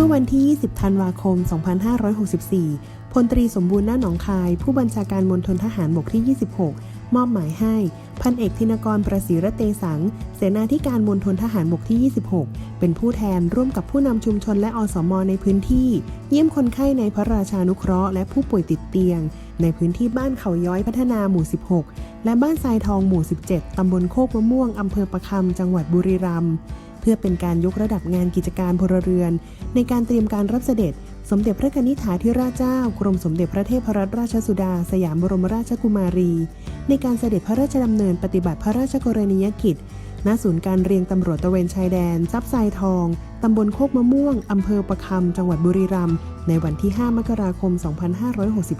ื่อวันที่ 20 ธันวาคม 2564 พลตรีสมบูรณ์หน้าหนองคาย ผู้บัญชาการมณฑลทหารบกที่ 26 มอบหมายให้ พันเอกธินกรประสีระเตสัง เสนาธิการมณฑลทหารบกที่ 26 เป็นผู้แทนร่วมกับผู้นำชุมชนและอสมในพื้นที่ เยี่ยมคนไข้ในพระราชานุเคราะห์และผู้ป่วยติดเตียง ในพื้นที่บ้านเขาย้อยพัฒนาหมู่ 16 และบ้านทรายทองหมู่ 17 ตำบลโคกมะม่วงอำเภอประคำจังหวัดบุรีรัมย์ เพื่อเป็นการยกระดับงานกิจการพลเรือน ในการเตรียมการรับเสด็จ สมเด็จพระกนิษฐาธิราชเจ้ากรมสมเด็จพระเทพรัตนราชสุดา สยามบรมราชกุมารี ในการเสด็จพระราชดำเนินปฏิบัติพระราชกรณียกิจณศูนย์การเรียงตำรวจตะเวนชายแดนทรัพย์ทรายทอง ตำบลโคกมะม่วง อำเภอประคำ จังหวัดบุรีรัมย์ ในวันที่ 5 มกราคม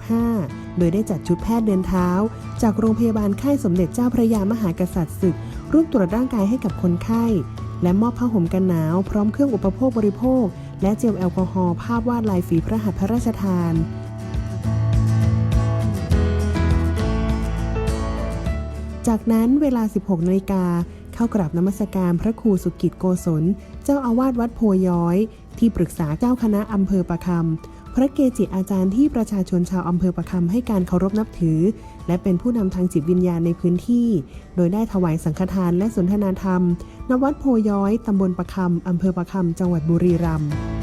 2565 โดยได้จัดชุดแพทย์เดินเท้า จากโรงพยาบาลค่ายสมเด็จเจ้าพระยามหากษัตริย์ศึก ร่วมตรวจร่างกายให้กับคนไข้ และมอบผ้าห่มกันหนาว พร้อมเครื่องอุปโภคบริโภค และเจลแอลกอฮอล์ภาพวาดลายฝีพระหัตถ์พระราชทาน จากนั้นเวลา 16นาฬิกาเข้ากราบนมัสการพระครูสุกิจโกศล เจ้าอาวาสวัดโพย้อย ที่ปรึกษาเจ้าคณะอำเภอประคำ พระเกจิอาจารย์ที่ประชาชนชาวอำเภอประคำให้การเคารพนับถือ และเป็นผู้นำทางจิตวิญญาณในพื้นที่ โดยได้ถวายสังฆทานและสนทนาธรรม ณ วัดโพย้อย ตำบลประคำอำเภอประคำ จังหวัดบุรีรัมย์